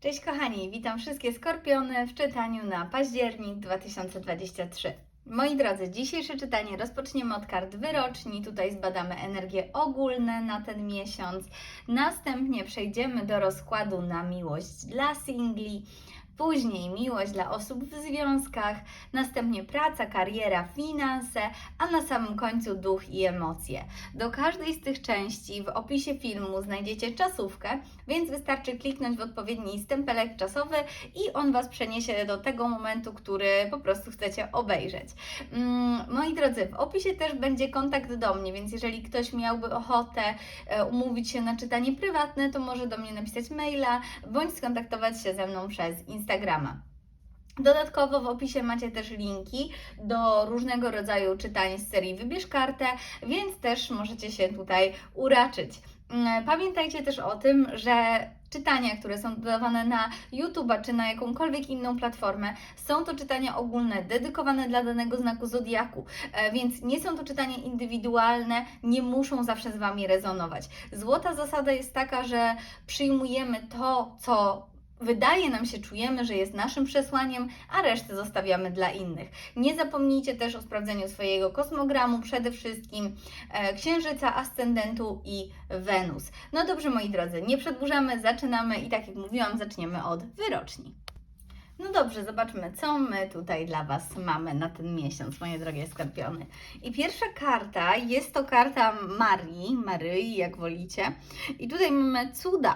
Cześć kochani, witam wszystkie skorpiony w czytaniu na październik 2023. Moi drodzy, dzisiejsze czytanie rozpoczniemy od kart wyroczni. Tutaj zbadamy energie ogólne na ten miesiąc. Następnie przejdziemy do rozkładu na miłość dla singli. Później miłość dla osób w związkach, następnie praca, kariera, finanse, a na samym końcu duch i emocje. Do każdej z tych części w opisie filmu znajdziecie czasówkę, więc wystarczy kliknąć w odpowiedni stempelek czasowy i on Was przeniesie do tego momentu, który po prostu chcecie obejrzeć. Mm, moi drodzy, w opisie też będzie kontakt do mnie, więc jeżeli ktoś miałby ochotę e, umówić się na czytanie prywatne, to może do mnie napisać maila bądź skontaktować się ze mną przez Instagrama. Dodatkowo w opisie macie też linki do różnego rodzaju czytań z serii Wybierz kartę, więc też możecie się tutaj uraczyć. Mm, Pamiętajcie też o tym, że czytania, które są dodawane na YouTube'a czy na jakąkolwiek inną platformę, są to czytania ogólne, dedykowane dla danego znaku zodiaku, e, więc nie są to czytania indywidualne, nie muszą zawsze z Wami rezonować. Złota zasada jest taka, że przyjmujemy to, co wydaje nam się, czujemy, że jest naszym przesłaniem, a resztę zostawiamy dla innych. Nie zapomnijcie też o sprawdzeniu swojego kosmogramu, przede wszystkim e, Księżyca, Ascendentu i Wenus. No dobrze, moi drodzy, nie przedłużamy, zaczynamy i tak jak mówiłam, zaczniemy od wyroczni. No dobrze, zobaczmy, co my tutaj dla Was mamy na ten miesiąc, moje drogie skorpiony. I pierwsza karta jest to karta Marii, Maryi, jak wolicie. I tutaj mamy cuda.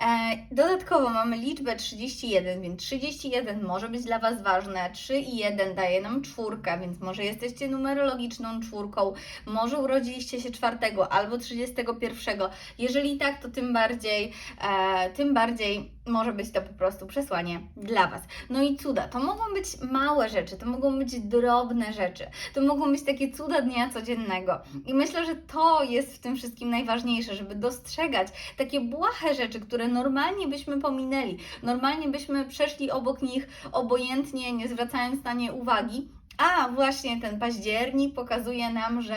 E, dodatkowo mamy liczbę 31, więc 31 może być dla Was ważne. 3 i 1 daje nam czwórkę, więc może jesteście numerologiczną czwórką, może urodziliście się 4 albo 31. Jeżeli tak, to tym bardziej, e, tym bardziej może być to po prostu przesłanie dla Was. No i cuda, to mogą być małe rzeczy, to mogą być drobne rzeczy, to mogą być takie cuda dnia codziennego. I myślę, że to jest w tym wszystkim najważniejsze, żeby dostrzegać takie błahe rzeczy, które normalnie byśmy pominęli, normalnie byśmy przeszli obok nich obojętnie, nie zwracając na nie uwagi. A właśnie ten październik pokazuje nam, że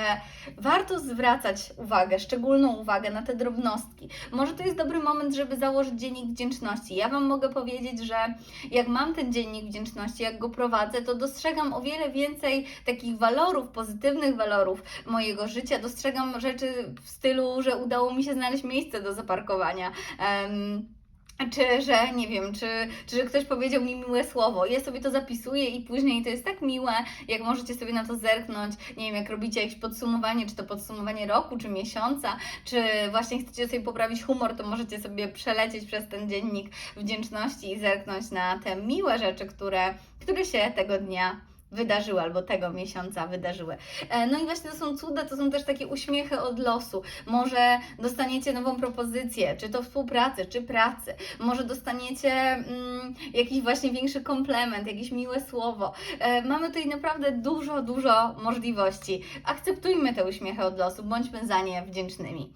warto zwracać uwagę, szczególną uwagę na te drobnostki. Może to jest dobry moment, żeby założyć dziennik wdzięczności. Ja Wam mogę powiedzieć, że jak mam ten dziennik wdzięczności, jak go prowadzę, to dostrzegam o wiele więcej takich walorów, pozytywnych walorów mojego życia. Dostrzegam rzeczy w stylu, że udało mi się znaleźć miejsce do zaparkowania. Em, czy, że nie wiem, czy, czy że ktoś powiedział mi miłe słowo. Ja sobie to zapisuję i później to jest tak miłe, jak możecie sobie na to zerknąć. Nie wiem, jak robicie jakieś podsumowanie, czy to podsumowanie roku, czy miesiąca, czy właśnie chcecie sobie poprawić humor, to możecie sobie przelecieć przez ten dziennik wdzięczności i zerknąć na te miłe rzeczy, które, które się tego dnia wydarzyły albo tego miesiąca wydarzyły. E, No i właśnie to są cuda, to są też takie uśmiechy od losu. Może dostaniecie nową propozycję, czy to współpracy, czy pracy. Może dostaniecie mm, jakiś właśnie większy komplement, jakieś miłe słowo. E, Mamy tutaj naprawdę dużo, dużo możliwości. Akceptujmy te uśmiechy od losu, bądźmy za nie wdzięcznymi.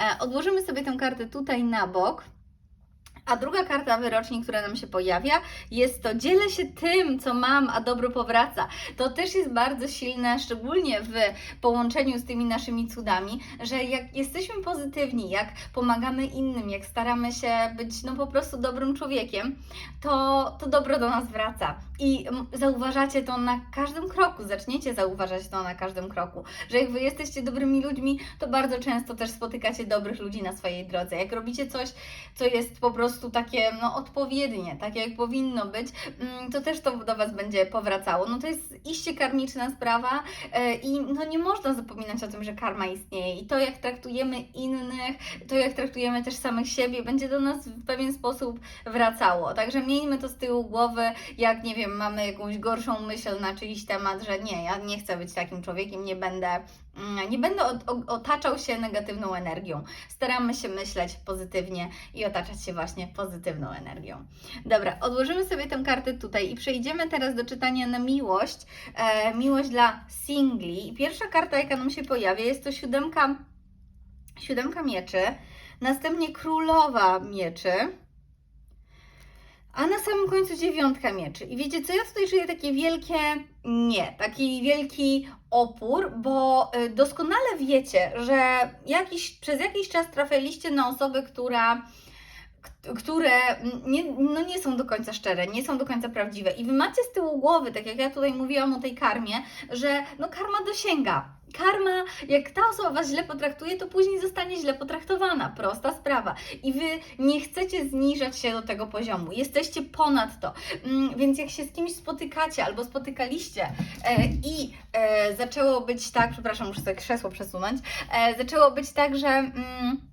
E, Odłożymy sobie tę kartę tutaj na bok. A druga karta wyroczni, która nam się pojawia, jest to dzielę się tym, co mam, a dobro powraca. To też jest bardzo silne, szczególnie w połączeniu z tymi naszymi cudami, że jak jesteśmy pozytywni, jak pomagamy innym, jak staramy się być no po prostu dobrym człowiekiem, to, to dobro do nas wraca. I mm, zauważacie to na każdym kroku, zaczniecie zauważać to na każdym kroku, że jak Wy jesteście dobrymi ludźmi, to bardzo często też spotykacie dobrych ludzi na swojej drodze. Jak robicie coś, co jest po prostu takie no, odpowiednie, takie jak powinno być, mm, to też to do Was będzie powracało. No to jest iście karmiczna sprawa e, i no, nie można zapominać o tym, że karma istnieje i to jak traktujemy innych, to jak traktujemy też samych siebie, będzie do nas w pewien sposób wracało. Także miejmy to z tyłu głowy, jak nie wiem, mamy jakąś gorszą myśl na czyjś temat, że nie, ja nie chcę być takim człowiekiem, nie będę Mm, nie będę otaczał się negatywną energią. Staramy się myśleć pozytywnie i otaczać się właśnie pozytywną energią. Dobra, odłożymy sobie tę kartę tutaj i przejdziemy teraz do czytania na miłość. E, miłość dla singli. Pierwsza karta, jaka nam się pojawia, jest to siódemka, siódemka mieczy, następnie królowa mieczy. A na samym końcu dziewiątka mieczy. I wiecie co, ja tutaj czuję takie wielkie nie, taki wielki opór, bo y, doskonale wiecie, że jakiś, przez jakiś czas trafiliście na osobę, która, które nie, no nie są do końca szczere, nie są do końca prawdziwe. I wy macie z tyłu głowy, tak jak ja tutaj mówiłam o tej karmie, że no karma dosięga. Karma, jak ta osoba Was źle potraktuje, to później zostanie źle potraktowana. Prosta sprawa. I Wy nie chcecie zniżać się do tego poziomu. Jesteście ponad to. Mm, Więc jak się z kimś spotykacie albo spotykaliście e, i e, zaczęło być tak, przepraszam, muszę sobie krzesło przesunąć, e, zaczęło być tak, że... Mm,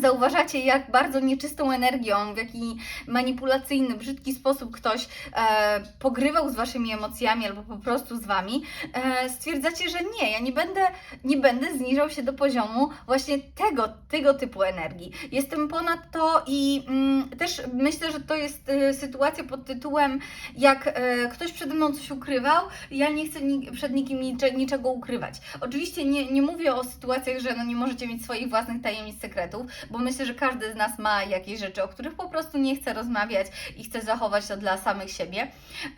Zauważacie, jak bardzo nieczystą energią, w jaki manipulacyjny, brzydki sposób ktoś e, pogrywał z waszymi emocjami albo po prostu z wami, e, stwierdzacie, że nie, ja nie będę, nie będę zniżał się do poziomu właśnie tego, tego typu energii. Jestem ponad to i mm, też myślę, że to jest e, sytuacja pod tytułem, jak e, ktoś przede mną coś ukrywał, ja nie chcę ni- przed nikim nicze, niczego ukrywać. Oczywiście nie, nie mówię o sytuacjach, że no nie możecie mieć swoich własnych tajemnic, sekretów, bo myślę, że każdy z nas ma jakieś rzeczy, o których po prostu nie chce rozmawiać i chce zachować to dla samych siebie.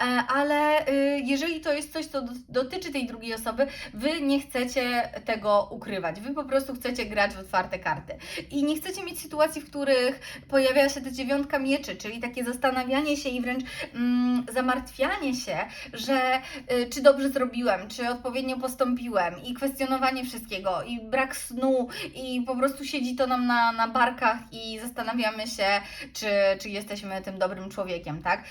E, Ale y, jeżeli to jest coś, co do- dotyczy tej drugiej osoby, wy nie chcecie tego ukrywać. Wy po prostu chcecie grać w otwarte karty. I nie chcecie mieć sytuacji, w których pojawia się ta dziewiątka mieczy, czyli takie zastanawianie się i wręcz mm, zamartwianie się, że y, czy dobrze zrobiłem, czy odpowiednio postąpiłem i kwestionowanie wszystkiego i brak snu i po prostu siedzi to nam na, na barkach i zastanawiamy się, czy, czy jesteśmy tym dobrym człowiekiem, tak?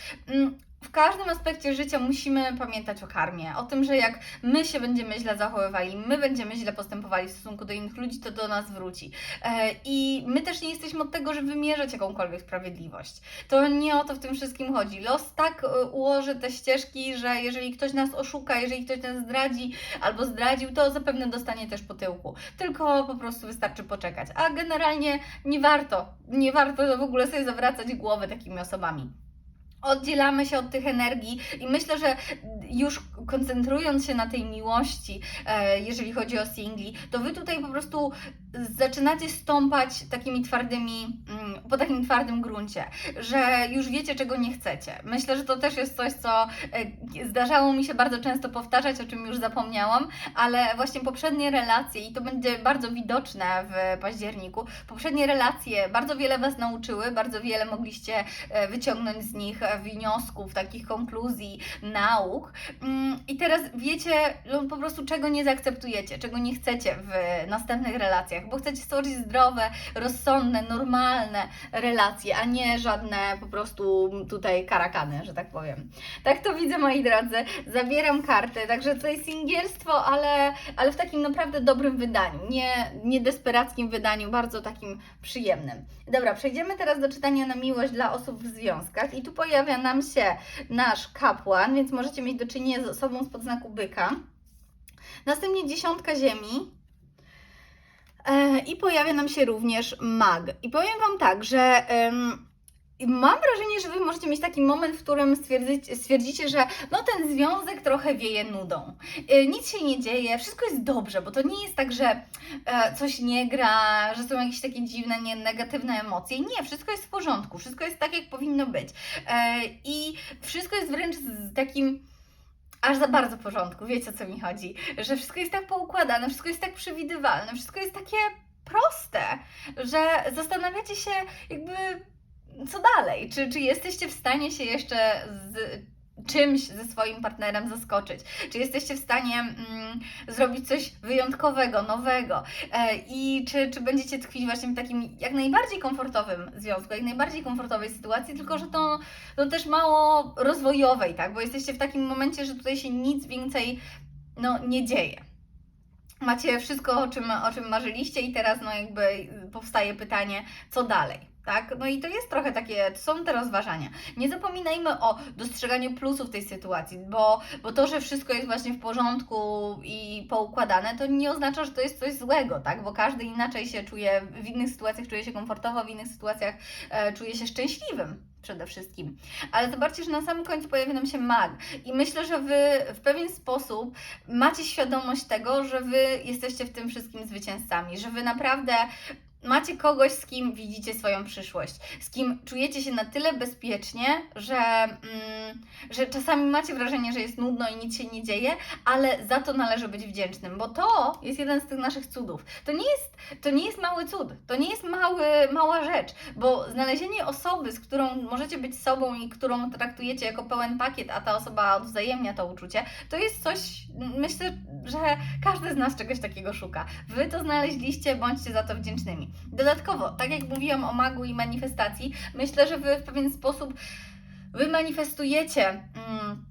W każdym aspekcie życia musimy pamiętać o karmie, o tym, że jak my się będziemy źle zachowywali, my będziemy źle postępowali w stosunku do innych ludzi, to do nas wróci. E, I my też nie jesteśmy od tego, żeby wymierzać jakąkolwiek sprawiedliwość. To nie o to w tym wszystkim chodzi. Los tak e, ułoży te ścieżki, że jeżeli ktoś nas oszuka, jeżeli ktoś nas zdradzi albo zdradził, to zapewne dostanie też po tyłku. Tylko po prostu wystarczy poczekać. A generalnie nie warto, nie warto w ogóle sobie zawracać głowy takimi osobami. Oddzielamy się od tych energii i myślę, że już koncentrując się na tej miłości, e, jeżeli chodzi o singli, to wy tutaj po prostu zaczynacie stąpać takimi twardymi, mm, po takim twardym gruncie, że już wiecie, czego nie chcecie. Myślę, że to też jest coś, co e, zdarzało mi się bardzo często powtarzać, o czym już zapomniałam, ale właśnie poprzednie relacje, i to będzie bardzo widoczne w październiku, poprzednie relacje bardzo wiele Was nauczyły, bardzo wiele mogliście e, wyciągnąć z nich e, wniosków, takich konkluzji, nauk. Mm, I teraz wiecie no, po prostu, czego nie zaakceptujecie, czego nie chcecie w następnych relacjach, bo chcecie stworzyć zdrowe, rozsądne, normalne relacje, a nie żadne po prostu tutaj karakany, że tak powiem. Tak to widzę, moi drodzy. Zabieram kartę, także tutaj singielstwo, ale, ale w takim naprawdę dobrym wydaniu, nie, nie desperackim wydaniu, bardzo takim przyjemnym. Dobra, przejdziemy teraz do czytania na miłość dla osób w związkach i tu pojawia nam się nasz kapłan, więc możecie mieć do czynienia z osobą spod znaku byka. Następnie dziesiątka ziemi. E, I pojawia nam się również mag. I powiem Wam tak, że mam wrażenie, że Wy możecie mieć taki moment, w którym stwierdzicie, że no ten związek trochę wieje nudą. E, nic się nie dzieje, wszystko jest dobrze, bo to nie jest tak, że e, coś nie gra, że są jakieś takie dziwne, nie, negatywne emocje. Nie, wszystko jest w porządku, wszystko jest tak, jak powinno być. I wszystko jest wręcz z takim aż za bardzo porządku, wiecie o co mi chodzi, że wszystko jest tak poukładane, wszystko jest tak przewidywalne, wszystko jest takie proste, że zastanawiacie się jakby co dalej, czy, czy jesteście w stanie się jeszcze z czymś ze swoim partnerem zaskoczyć, czy jesteście w stanie mm, zrobić coś wyjątkowego, nowego e, i czy, czy będziecie tkwić właśnie w takim jak najbardziej komfortowym związku, jak najbardziej komfortowej sytuacji, tylko że to no też mało rozwojowej, tak? Bo jesteście w takim momencie, że tutaj się nic więcej no, nie dzieje. Macie wszystko, o czym, o czym marzyliście, i teraz no jakby powstaje pytanie, co dalej. Tak? No i to jest trochę takie, to są te rozważania. Nie zapominajmy o dostrzeganiu plusów tej sytuacji, bo, bo to, że wszystko jest właśnie w porządku i poukładane, to nie oznacza, że to jest coś złego, tak? Bo każdy inaczej się czuje, w innych sytuacjach czuje się komfortowo, w innych sytuacjach e, czuje się szczęśliwym przede wszystkim. Ale zobaczcie, że na samym końcu pojawia nam się mag. I myślę, że Wy w pewien sposób macie świadomość tego, że Wy jesteście w tym wszystkim zwycięzcami, że Wy naprawdę macie kogoś, z kim widzicie swoją przyszłość, z kim czujecie się na tyle bezpiecznie, że, mm, że czasami macie wrażenie, że jest nudno i nic się nie dzieje, ale za to należy być wdzięcznym, bo to jest jeden z tych naszych cudów. To nie jest, to nie jest mały cud, to nie jest mały, mała rzecz, bo znalezienie osoby, z którą możecie być sobą i którą traktujecie jako pełen pakiet, a ta osoba odwzajemnia to uczucie, to jest coś, myślę, że każdy z nas czegoś takiego szuka. Wy to znaleźliście, bądźcie za to wdzięcznymi. Dodatkowo, tak jak mówiłam o magu i manifestacji, myślę, że Wy w pewien sposób Wy manifestujecie. Mm,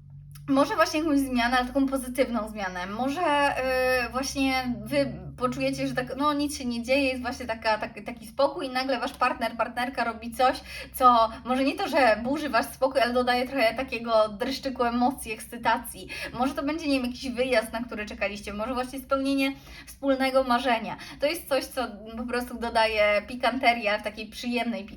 może właśnie jakąś zmianę, ale taką pozytywną zmianę. Może yy, właśnie wy poczujecie, że tak, no nic się nie dzieje, jest właśnie taka, tak, taki spokój i nagle wasz partner, partnerka robi coś, co może nie to, że burzy wasz spokój, ale dodaje trochę takiego dreszczyku emocji, ekscytacji. Może to będzie, nie wiem, jakiś wyjazd, na który czekaliście, może właśnie spełnienie wspólnego marzenia. To jest coś, co po prostu dodaje pikanterii, ale takiej przyjemnej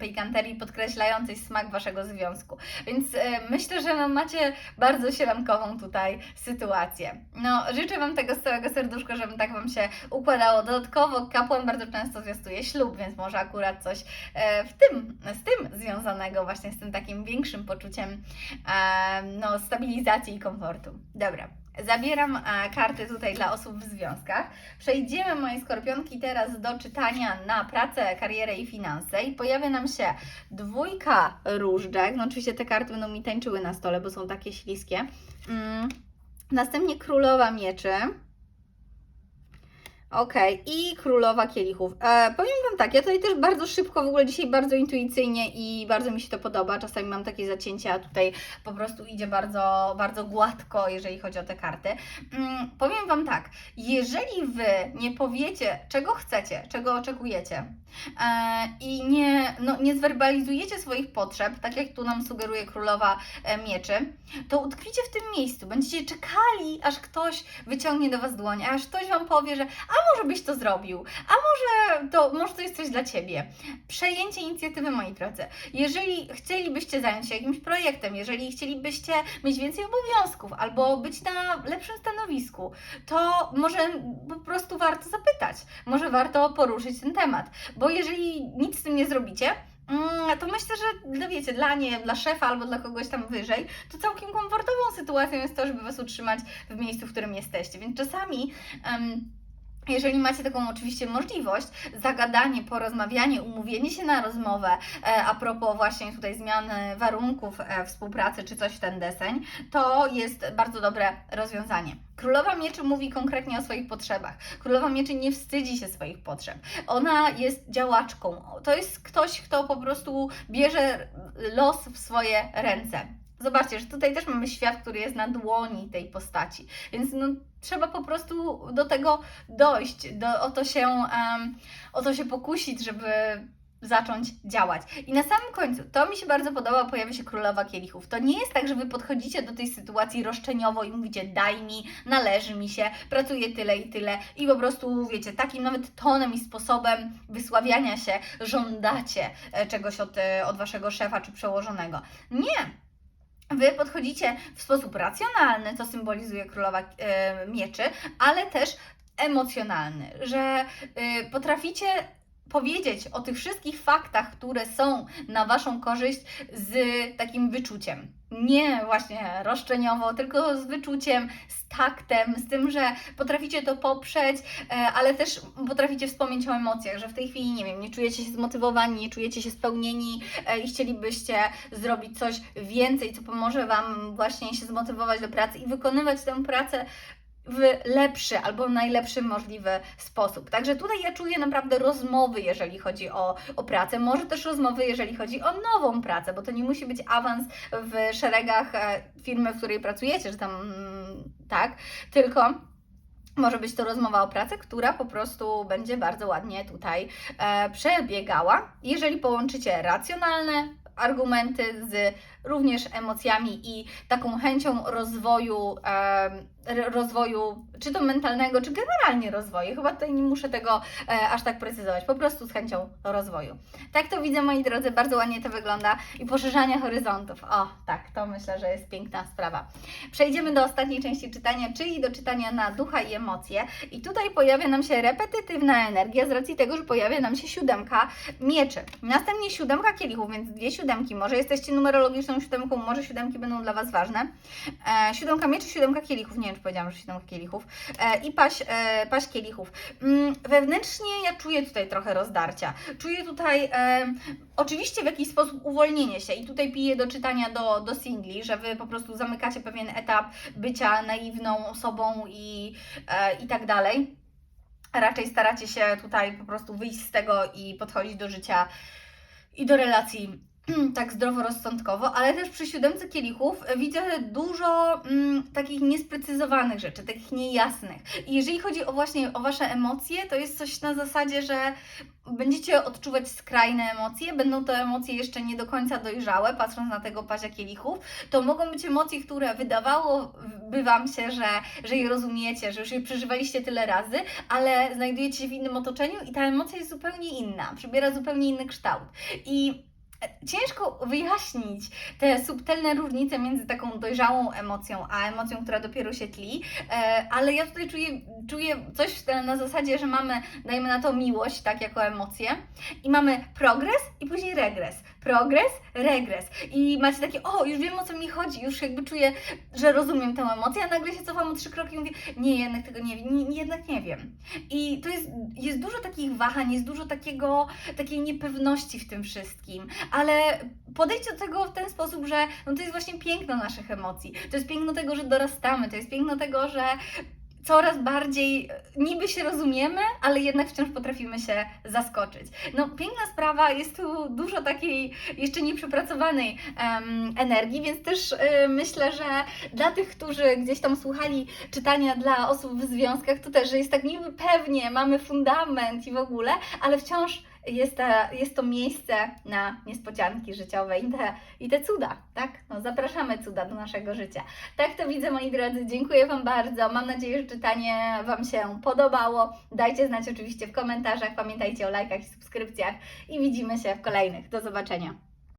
pikanterii, podkreślającej smak waszego związku. Więc yy, myślę, że no, macie bardzo sielankową tutaj sytuację. No, życzę Wam tego z całego serduszka, żeby tak Wam się układało. Dodatkowo kapłan bardzo często zwiastuje ślub, więc może akurat coś e, w tym, z tym związanego, właśnie z tym takim większym poczuciem e, no, stabilizacji i komfortu. Dobra. Zabieram e, karty tutaj dla osób w związkach. Przejdziemy, moje skorpionki, teraz do czytania na pracę, karierę i finanse. I pojawia nam się dwójka różdżek. No oczywiście te karty będą mi tańczyły na stole, bo są takie śliskie. Mm. Następnie królowa mieczy. Okej, i królowa kielichów. E, powiem Wam tak, ja tutaj też bardzo szybko, w ogóle dzisiaj bardzo intuicyjnie i bardzo mi się to podoba. Czasami mam takie zacięcia, a tutaj po prostu idzie bardzo, bardzo gładko, jeżeli chodzi o te karty. Mm, powiem Wam tak, jeżeli Wy nie powiecie, czego chcecie, czego oczekujecie e, i nie, no, nie zwerbalizujecie swoich potrzeb, tak jak tu nam sugeruje królowa e, mieczy, to utkwicie w tym miejscu. Będziecie czekali, aż ktoś wyciągnie do Was dłoń, aż ktoś Wam powie, że a może byś to zrobił, a może to, może to jest coś dla Ciebie. Przejęcie inicjatywy, moi drodzy. Jeżeli chcielibyście zająć się jakimś projektem, jeżeli chcielibyście mieć więcej obowiązków albo być na lepszym stanowisku, to może po prostu warto zapytać, może warto poruszyć ten temat, bo jeżeli nic z tym nie zrobicie, mm, to myślę, że dla, wiecie, dla nie, dla szefa albo dla kogoś tam wyżej, to całkiem komfortową sytuacją jest to, żeby Was utrzymać w miejscu, w którym jesteście. Więc czasami. Um, jeżeli macie taką oczywiście możliwość, zagadanie, porozmawianie, umówienie się na rozmowę e, a propos właśnie tutaj zmiany warunków e, współpracy czy coś w ten deseń, to jest bardzo dobre rozwiązanie. Królowa Mieczy mówi konkretnie o swoich potrzebach. Królowa Mieczy nie wstydzi się swoich potrzeb. Ona jest działaczką. To jest ktoś, kto po prostu bierze los w swoje ręce. Zobaczcie, że tutaj też mamy świat, który jest na dłoni tej postaci, więc no, trzeba po prostu do tego dojść, do, o, to się, um, o to się pokusić, żeby zacząć działać. I na samym końcu, to mi się bardzo podoba, pojawia się królowa kielichów. To nie jest tak, że wy podchodzicie do tej sytuacji roszczeniowo i mówicie daj mi, należy mi się, pracuję tyle i tyle i po prostu, wiecie, takim nawet tonem i sposobem wysławiania się żądacie e, czegoś od, e, od waszego szefa czy przełożonego. Nie! Wy podchodzicie w sposób racjonalny, co symbolizuje królowa e, mieczy, ale też emocjonalny, że y, potraficie powiedzieć o tych wszystkich faktach, które są na Waszą korzyść z takim wyczuciem. Nie właśnie roszczeniowo, tylko z wyczuciem, z taktem, z tym, że potraficie to poprzeć, e, ale też potraficie wspomnieć o emocjach, że w tej chwili, nie wiem, nie czujecie się zmotywowani, nie czujecie się spełnieni e, i chcielibyście zrobić coś więcej, co pomoże Wam właśnie się zmotywować do pracy i wykonywać tę pracę w lepszy albo najlepszy możliwy sposób. Także tutaj ja czuję naprawdę rozmowy, jeżeli chodzi o, o pracę, może też rozmowy, jeżeli chodzi o nową pracę, bo to nie musi być awans w szeregach e, firmy, w której pracujecie, że tam mm, tak, tylko może być to rozmowa o pracy, która po prostu będzie bardzo ładnie tutaj e, przebiegała. Jeżeli połączycie racjonalne argumenty z również emocjami i taką chęcią rozwoju rozwoju, czy to mentalnego, czy generalnie rozwoju. Chyba tutaj nie muszę tego e, aż tak precyzować, po prostu z chęcią rozwoju. Tak to widzę, moi drodzy, bardzo ładnie to wygląda i poszerzania horyzontów. O, tak, to myślę, że jest piękna sprawa. Przejdziemy do ostatniej części czytania, czyli do czytania na ducha i emocje. I tutaj pojawia nam się repetytywna energia z racji tego, że pojawia nam się siódemka mieczy. Następnie siódemka kielichów, więc dwie siódemki. Może jesteście numerologiczną siódemką, może siódemki będą dla Was ważne. E, siódemka mieczy, siódemka kielichów. Nie wiem, czy powiedziałam, że siódemka kielichów. E, I paść, e, paść kielichów. Mm, wewnętrznie ja czuję tutaj trochę rozdarcia. Czuję tutaj e, oczywiście w jakiś sposób uwolnienie się. I tutaj piję do czytania do, do singli, że Wy po prostu zamykacie pewien etap bycia naiwną osobą i, e, i tak dalej. Raczej staracie się tutaj po prostu wyjść z tego i podchodzić do życia i do relacji tak zdroworozsądkowo, ale też przy siódemce kielichów widzę dużo mm, takich niesprecyzowanych rzeczy, takich niejasnych. I jeżeli chodzi o właśnie o Wasze emocje, to jest coś na zasadzie, że będziecie odczuwać skrajne emocje, będą to emocje jeszcze nie do końca dojrzałe, patrząc na tego pazia kielichów, to mogą być emocje, które wydawałoby Wam się, że, że je rozumiecie, że już je przeżywaliście tyle razy, ale znajdujecie się w innym otoczeniu i ta emocja jest zupełnie inna, przybiera zupełnie inny kształt. I ciężko wyjaśnić te subtelne różnice między taką dojrzałą emocją, a emocją, która dopiero się tli, e, ale ja tutaj czuję, czuję coś na zasadzie, że mamy, dajmy na to miłość, tak, jako emocję i mamy progres i później regres. Progres, regres. I macie takie, o, już wiem o co mi chodzi, już jakby czuję, że rozumiem tę emocję, a nagle się cofam o trzy kroki i mówię, nie, jednak tego nie wiem, nie, jednak nie wiem. I to jest, jest dużo takich wahań, jest dużo takiego, takiej niepewności w tym wszystkim, ale podejdźcie do tego w ten sposób, że no to jest właśnie piękno naszych emocji, to jest piękno tego, że dorastamy, to jest piękno tego, że coraz bardziej e, niby się rozumiemy, ale jednak wciąż potrafimy się zaskoczyć. No, piękna sprawa, jest tu dużo takiej jeszcze nieprzepracowanej em, energii, więc też e, myślę, że dla tych, którzy gdzieś tam słuchali czytania dla osób w związkach, to też, że jest tak niby pewnie, mamy fundament i w ogóle, ale wciąż jest, ta, jest to miejsce na niespodzianki życiowe i te, i te cuda, tak? No, zapraszamy cuda do naszego życia. Tak to widzę, moi drodzy. Dziękuję Wam bardzo. Mam nadzieję, że czytanie Wam się podobało. Dajcie znać oczywiście w komentarzach. Pamiętajcie o lajkach i subskrypcjach i widzimy się w kolejnych. Do zobaczenia.